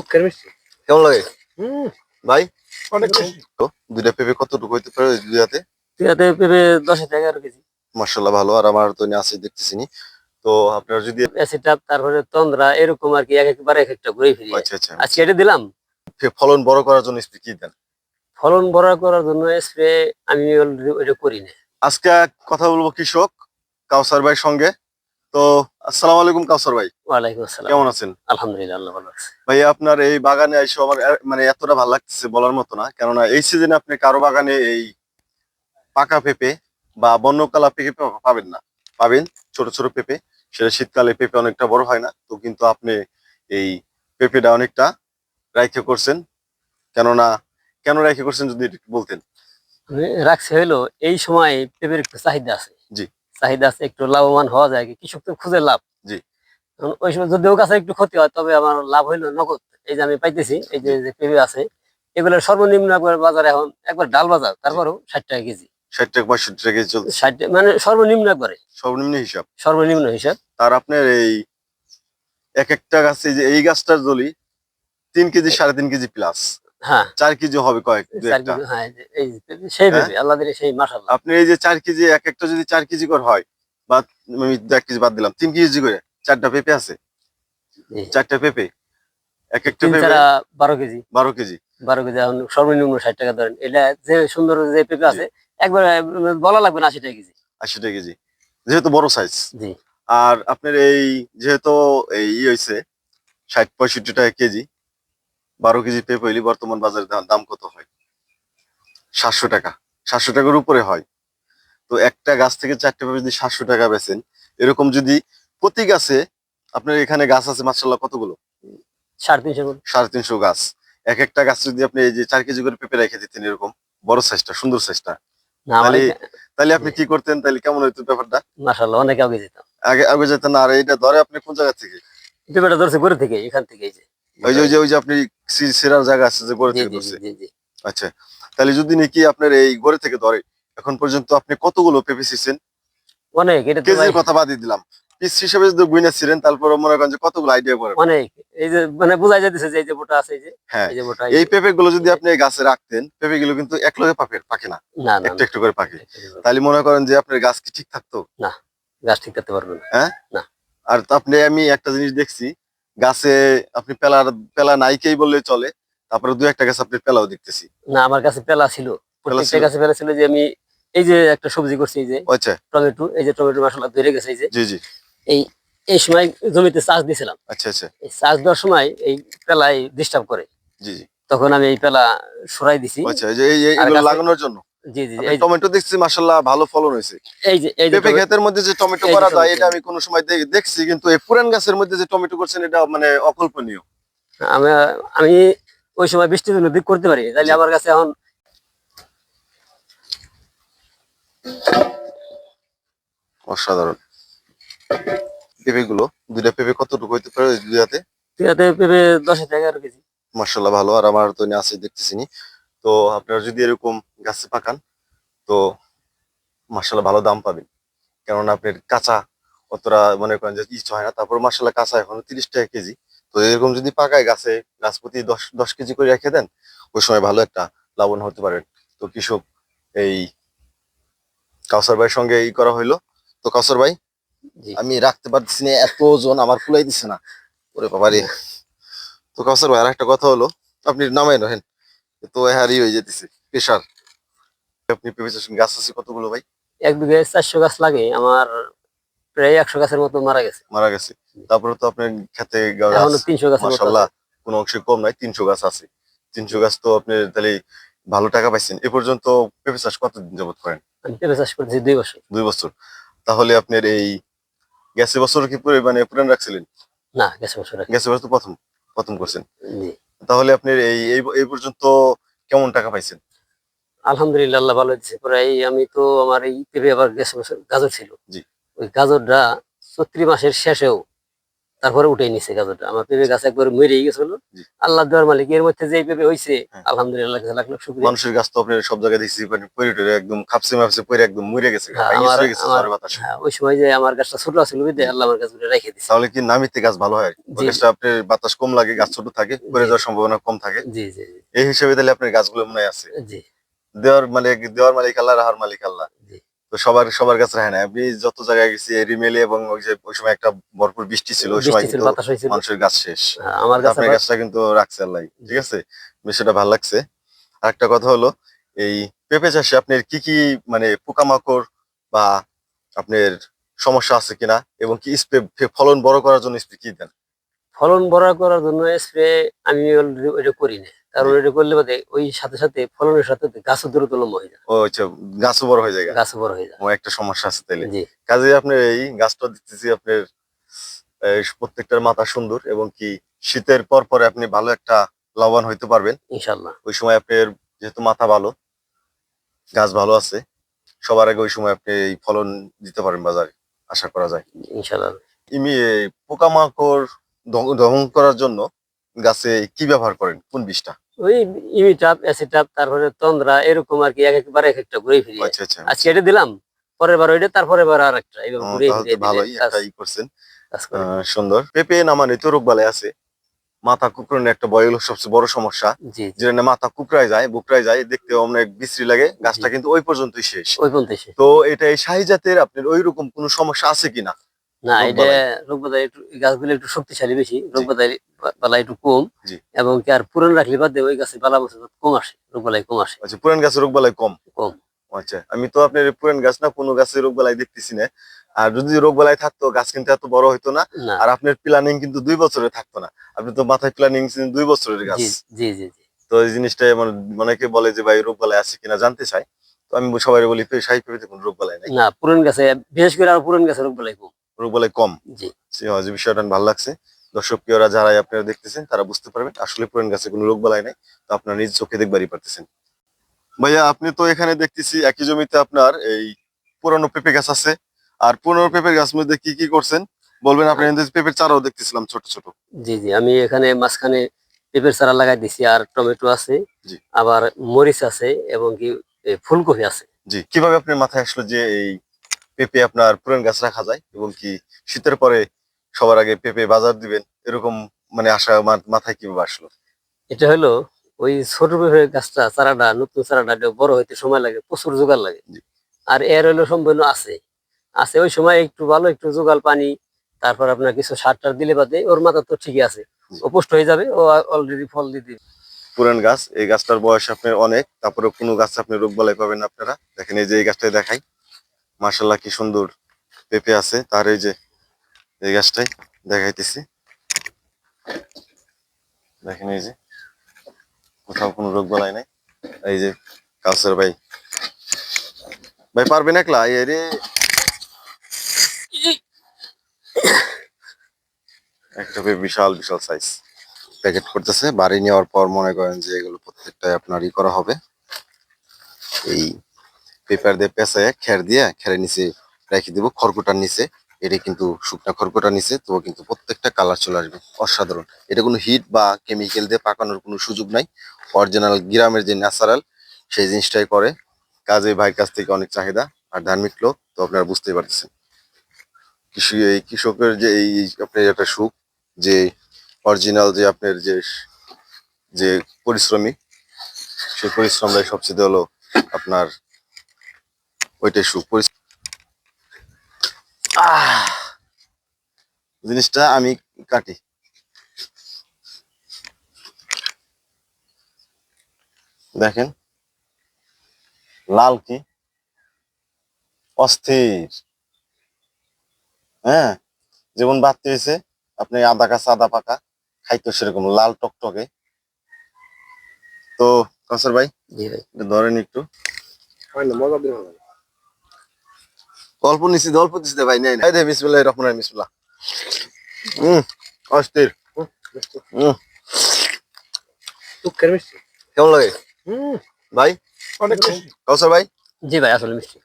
সুখের মিষ্টি কেমন লাগে? হুম। ভাই? অনেক বেশি। দুইটা পেঁপে কতটুকু হইতে পারে পেঁপে দশ থেকে এগারো কেজি। মার্শাল্লাহ ভালো। আর আমার তো আছে দেখতেছি নি। তো আপনারা যদি অ্যাসিটাপ তারপরে তন্দ্রা এরকম আর কি এক একবার এক একটা ঘুরে ফিরি আচ্ছা আচ্ছা। আজকে এটা দিলাম। ফলন বড় করার জন্য স্প্রে কি দেন? ফলন বড় করার জন্য স্প্রে আমি already ওইটা করি না আজকে কথা বলব কৃষক কাউসার ভাইয়ের সঙ্গে। তো আসসালামু আলাইকুম কাউসার ভাই। ওয়ালাইকুম আসসালাম। কেমন আছেন? আলহামদুলিল্লাহ আল্লাহ ভালো আছে। ভাই আপনার এই বাগানে এসে আমার মানে এতটা ভালো লাগতেছে বলার মতো না। কেননা এই সিজনে আপনি কারও বাগানে এই পাকা পেঁপে বা বন্যকালা পেঁপে পাবেন না। পাবেন ছোট ছোট পেঁপে। সেটা শীতকালে পেঁপে অনেকটা বড় হয় না। তো কিন্তু আপনি এই পেঁপেটা অনেকটা রাইখে করছেন। কেননা কেন রাইখে করছেন যদি বলতেন? আমি রাখছে হইল এই সময় পেঁপের একটু চাহিদা আছে। জি। চাহিদা আছে একটু লাভবান হওয়া যায় কি কৃষক তো খুঁজে লাভ। জি। ওই সময় যদিও কাছে একটু ক্ষতি হয় তবে আমার লাভ হইল নগদ। এই যে আমি পাইতেছি এই যে যে পেঁপে আছে সর্বনিম্ন একবার বাজার এখন একবার ডাল বাজার তারপরেও ষাট টাকা কেজি। ষাট টাকা পঁয়ষট্টি টাকা কেজি চলছে। ষাট মানে সর্বনিম্ন একবারে। সর্বনিম্ন হিসাব। সর্বনিম্ন হিসাব। তার আপনার এই এক একটা গাছে যে এই গাছটার জলি তিন কেজি সাড়ে তিন কেজি প্লাস হ্যাঁ। চার কেজি হবে কয়েক হ্যাঁ সেই হ্যাঁ? আল্লাহ সেই আপনি এই যে চার কেজি এক একটা যদি চার কেজি করে হয় বা আমি এক কেজি বাদ দিলাম। তিন কেজি করে চারটা পেঁপে আছে। চারটা পেঁপে। এক একটা পেঁপে বারো কেজি। বারো কেজি। বারো কেজি এখন সর্বনিম্ন ষাট টাকা ধরেন। এটা যে সুন্দর যে পেঁপে আছে একবার বলা লাগবে না আশি টাকা কেজি। আশি টাকা কেজি। যেহেতু বড় সাইজ জি। আর আপনার এই যেহেতু এই ই হয়েছে ষাট পঁয়ষট্টি টাকা কেজি বারো কেজি পেঁপে হইলে বর্তমান বাজারে দাম কত হয়? সাতশো টাকা। সাতশো টাকার উপরে হয়। তো একটা গাছ থেকে চারটে পেঁপে যদি সাতশো টাকা বেচেন এরকম যদি প্রতি গাছে আপনার এখানে গাছ আছে মার্শাল্লাহ কতগুলো? সাড়ে তিনশো সাড়ে তিনশো গাছ। এক একটা গাছ যদি আপনি এই যে চার কেজি করে পেঁপে রেখে দিতেন এরকম বড় সাইজটা সুন্দর সাইজটা তাহলে তাহলে আপনি কি করতেন? তাহলে কেমন হইতো ব্যাপারটা? মাসাল্লাহ অনেক আগে যেতাম। আগে আগে যেতেন আর এইটা ধরে আপনি কোন জায়গা থেকে? পেঁপেটা ধরছে করে থেকে এখান থেকে এই যে। ওই যে ওই যে ওই যে আপনি সেরার জায়গা আছে যে গড়ে থেকে ধরছে। আচ্ছা। তাহলে যদি নাকি আপনার এই গড়ে থেকে ধরে এখন পর্যন্ত আপনি কতগুলো পেঁপে ছিলেন অনেক এটা তো কেজির কথা বাদই দিলাম। পিস হিসেবে যদি গুইনা ছিলেন তারপর মনে করেন যে কতগুলো আইডিয়া করে অনেক। এই যে মানে বোঝাই যাচ্ছে যে এই যে বোটা আছে এই যে হ্যাঁ। এই যে বোটা এই পেঁপে গুলো যদি আপনি গাছে রাখতেন পেঁপে গুলো কিন্তু এক লগে পাকে পাকে না। একটু একটু করে পাকে। তাহলে মনে করেন যে আপনার গাছ কি ঠিক থাকতো? না গাছ ঠিক করতে পারবে না। হ্যাঁ? না। আর তো আপনি আমি একটা জিনিস দেখছি গাছে আপনি পেলার পেলা নাইকেই বললে চলে তারপরে দু একটা গাছ আপনি পেলাও দেখতেছি। না আমার কাছে পেলা ছিল। প্রত্যেকটা? গাছে পেলা ছিল যে আমি এই যে একটা সবজি করছি এই যে আচ্ছা। টমেটো এই যে টমেটো মশলা ধরে গেছে এই যে জি জি। এই এই সময় জমিতে চাষ দিয়েছিলাম। আচ্ছা আচ্ছা। এই চাষ দেওয়ার সময় এই পেলাই ডিস্টার্ব করে। জি জি। তখন আমি এই পেলা সরাই দিছি। আচ্ছা এই যে এই লাগানোর জন্য? জি জি এই টমেটো দেখছি মাশাল্লাহ ভালো ফলন হয়েছে। এই যে এই যে পেঁপে ক্ষেতের মধ্যে যে টমেটো করা যায় এটা আমি কোনো সময় দেখছি কিন্তু এই পুরান গাছের মধ্যে যে টমেটো করছেন এটা মানে অকল্পনীয়। আমি আমি ওই সময় বৃষ্টির জন্য দিক করতে পারি তাহলে আমার কাছে এখন অসাধারণ। পেঁপে গুলো দুইটা পেঁপে কতটুকু হইতে পারে দুইটাতে পেঁয়াতে পেঁপে দশ থেকে এগারো কেজি। মার্শাল্লাহ ভালো। আর আমার তো আছে দেখতেছি নি। তো আপনারা যদি এরকম গাছে পাকান তো মার্শাল্লাহ ভালো দাম পাবেন। কেননা আপনার কাঁচা অতটা মনে করেন যে ইচ্ছা হয় না। তারপর মার্শাল্লাহ কাঁচা এখন তিরিশ টাকা কেজি। তো এরকম যদি পাকায় গাছে গাছ প্রতি দশ দশ কেজি করে রেখে দেন ওই সময় ভালো একটা লাভবান হতে পারেন তো কৃষক এই কাউসার ভাইয়ের সঙ্গে ই করা হইল। তো কাউসার ভাই আমি রাখতে পারতেছি না এত ওজন আমার কুলাই দিছে না। ওরে বাবা রে। তো কাউসার ভাই আর একটা কথা হলো আপনি নামাই নহেন তো হারি হয়ে যেতেছে প্রেশার আপনি পেঁপে চাষ গাছ আছে কতগুলো ভাই? এক বিঘে চারশো গাছ লাগে আমার প্রায় একশো গাছের মতো মারা গেছে। মারা গেছে। তারপরে তো আপনার খেতে তিনশো গাছ মাসাল্লাহ কোনো অংশে কম নাই তিনশো গাছ আছে। তিনশো গাছ তো আপনি তাহলে ভালো টাকা পাইছেন। এ পর্যন্ত পেঁপে চাষ কতদিন যাবত করেন? পেঁপে চাষ করছি দুই বছর। দুই বছর। তাহলে আপনার এই গ্যাসে বছর কি পুরো মানে পুরান রাখছিলেন? না গেছে বছর। গ্যাসে বছর তো প্রথম প্রথম করছেন। তাহলে আপনার এই এই পর্যন্ত কেমন টাকা পাইছেন? আলহামদুলিল্লাহ আল্লাহ ভালো দিচ্ছে প্রায় আমি তো আমার এই পেঁপে আবার গেছে বছর গাজর ছিল। জি। ওই গাজরটা চৈত্রি মাসের শেষেও তারপরে উঠে নিছে গাছটা আমার পেঁপে গাছ একবার মরে গেছিল আল্লাহ দেওয়ার মালিক এর মধ্যে যে পেঁপে হয়েছে হ্যাঁ। আলহামদুলিল্লাহ লাখ লাখ শুক্রিয়া। মানুষের গাছ তো আপনি সব জায়গায় দেখছি মানে পরে একদম খাপসে মাপসে পরে একদম মরে গেছে হ্যাঁ, হ্যাঁ, ওই সময় যে আমার গাছটা ছোট ছিল বিদে আল্লাহ আমার গাছগুলো রেখে দিছে। তাহলে কি নামিতে গাছ ভালো হয়? গাছটা আপনার বাতাস কম লাগে গাছ ছোট থাকে পরে যাওয়ার সম্ভাবনা কম থাকে। জি জি জি, এই হিসেবে তাহলে আপনার গাছগুলো মনে আছে। জি। দেওয়ার মালিক দেওয়ার মালিক আল্লাহ রাহার মালিক আল্লাহ। জি। তো সবার সবার কাছে রাখে না। আপনি যত জায়গায় গেছি রিমেলে এবং ওই যে ওই সময় একটা ভরপুর বৃষ্টি ছিল ওই সময় কিন্তু মানুষের গাছ শেষ। হ্যাঁ, আমার গাছটা কিন্তু রাখছে আল্লাহ ঠিক আছে? বিষয়টা ভালো লাগছে। আরেকটা কথা হলো এই পেঁপে চাষে আপনার কি কি মানে পোকামাকড় বা আপনার সমস্যা আছে কিনা? এবং কি স্প্রে ফলন বড় করার জন্য স্প্রে কি দেন? ফলন বড় করার জন্য স্প্রে আমি ওইটা করি না কারণ এটা করলে বাদে ওই সাথে সাথে ফলনের সাথে গাছও দ্রুত লম্বা হয়ে যায়। ও আচ্ছা গাছও বড় হয়ে যায়? গাছও বড় হয়ে যায়। ও একটা সমস্যা আছে তাইলে। জি। কাজে আপনার এই গাছটা দিতেছি আপনার প্রত্যেকটার মাথা সুন্দর এবং কি শীতের পর পরে আপনি ভালো একটা লাভবান হইতে পারবেন। ইনশাল্লাহ ওই সময় আপনার যেহেতু মাথা ভালো গাছ ভালো আছে সবার আগে ওই সময় আপনি এই ফলন দিতে পারেন বাজারে আশা করা যায়। ইনশাল্লাহ ইমি পোকামাকড় দমন করার জন্য গাছে কি ব্যবহার করেন? কোন বিষটা? ওই ইমিটাপ অ্যাসিটাপ তারপরে তন্দ্রা এরকম আর কি এক একবার এক একটা ঘুরে ফিরিয়ে আচ্ছা আচ্ছা আজকে এটা দিলাম পরের বার ওইটা তারপরে বার আর একটা এইভাবে ঘুরে দিলে ভালোই একটা ই করছেন। সুন্দর। পেঁপে না মানে তো রোগ বালাই আছে। মাথা কুকড়ানোর একটা বয় হলো সবচেয়ে বড় সমস্যা। যেটা মাথা কুকড়ায় যায় বুকড়ায় যায় দেখতে অনেক বিশ্রী লাগে। গাছটা কিন্তু ওই পর্যন্তই শেষ। ওই পর্যন্ত এসে তো এটা এই শাহী জাতের আপনার ওই রকম কোনো সমস্যা আছে কিনা? না এটা বালাই। একটু গাছগুলো একটু শক্তিশালী বেশি রোগ বালাই বালা একটু কম এবং কি আর পুরান রাখলে বাদ দিয়ে ওই গাছে বালা বছর কম আসে রোগবালাই কম আসে। আচ্ছা পুরান গাছের রোগবালাই কম? কম। আচ্ছা আমি তো আপনার পুরান গাছ না কোনো গাছের রোগ বালাই দেখতেছি না। আর যদি রোগ বালাই থাকতো গাছ কিন্তু এত বড় হইতো না। আর আপনার প্ল্যানিং কিন্তু দুই বছরের থাকতো না। আপনি তো মাথায় প্ল্যানিং দুই বছরের গাছ। জি জি তো এই জিনিসটা মানে অনেকে বলে যে ভাই রোগ বালাই আছে কিনা জানতে চাই। তো আমি সবাই বলি তো শাহী পেঁপেতে কোনো রোগ বালাই নাই? না পুরান গাছে বিশেষ করে আর পুরান গাছে রোগ বালাই কম। বালাই কম। জি। বিষয়টা ভালো লাগছে। দর্শক প্রিয়রা যারাই আপনারা দেখতেছেন তারা বুঝতে পারবেন আসলে পুরান গাছে কোনো রোগ বালাই নাই তো আপনারা নিজ চোখে দেখবারই পারতেছেন। ভাইয়া আপনি তো এখানে দেখতেছি একই জমিতে আপনার এই পুরানো পেঁপে গাছ আছে। আর পুরানো পেঁপের গাছ মধ্যে কি কি করছেন? বলবেন আপনি পেঁপের চারাও দেখতেছিলাম ছোট ছোট। জি জি আমি এখানে মাঝখানে পেঁপের চারা লাগাই দিছি আর টমেটো আছে আবার মরিচ আছে এবং কি ফুলকপি আছে। জি কীভাবে আপনার মাথায় আসলো যে এই পেঁপে আপনার পুরান গাছ রাখা যায় এবং কি শীতের পরে সবার আগে পেঁপে বাজার দিবেন এরকম মানে আশা মাথায় কীভাবে আসলো? এটা হলো ওই ছোট পেঁপে গাছটা চারাটা নতুন চারাটা বড় হইতে সময় লাগে প্রচুর জোগাড় লাগে। আর এর হলো সম্পূর্ণ আছে। আছে ওই সময় একটু ভালো একটু জোগাল পানি তারপর আপনার কিছু সার টার দিলে বাদে ওর মাথা তো ঠিকই আছে। জি। ও পুষ্ট হয়ে যাবে ও অলরেডি ফল দিতে পুরান গাছ এই গাছটার বয়স আপনার অনেক তারপরে কোনো গাছ আপনি রোগ বলাই পাবেন আপনারা। দেখেন এই যে এই গাছটাই দেখাই। মার্শাল্লাহ কি সুন্দর পেঁপে আছে। তার এই যে এই গাছটাই দেখাইতেছি। দেখেন এই যে, কোথাও কোনো রোগ বালাই নাই। এই যে কাউসার ভাই। ভাই, পারবেন একলা? এই রে। একটা বিশাল বিশাল সাইজ প্যাকেট করতেছে। বাড়ি নেওয়ার পর মনে করেন যে এগুলো প্রত্যেকটাই আপনার ই করা হবে। এই পেপার দিয়ে পেঁচায় খের দিয়ে খেরের নিচে রেখে দিব খড়কুটার নিচে। এটা কিন্তু শুকনা খড়কুটার নিচে, তো কিন্তু প্রত্যেকটা কালার চলে আসবে, অসাধারণ। এটা কোনো হিট বা কেমিক্যাল দিয়ে পাকানোর কোনো সুযোগ নাই। অরিজিনাল গ্রামের যে ন্যাচারাল সেই জিনিসটাই করে। কাজে ভাইয়ের কাছ থেকে অনেক চাহিদা আর ধার্মিক লোক, তো আপনারা বুঝতেই পারতেছেন। কৃষি, এই কৃষকের যে এই আপনার একটা সুখ, যে অরিজিনাল যে আপনার যে যে পরিশ্রমী, সেই পরিশ্রমটাই সবচেয়ে হলো আপনার ওইটাই আহ! জিনিসটা আমি কাটি। দেখেন লাল কি? অস্থির। হ্যাঁ যেমন বাড়তে হয়েছে আপনি আদা কাঁচা আদা পাকা খাইতো সেরকম লাল টকটকে। তো কাসার ভাই ভাই। ধরেন একটু। মজা অল্প নিছি অল্প দিছি ভাই নাই নাই দে বিসমিল্লাহির রহমানির রহিম বিসমিল্লাহ। হুম অস্থির। হুম কেমন লাগে? ভাই? অনেক কাউসার ভাই? জি ভাই আসলে মিষ্টি।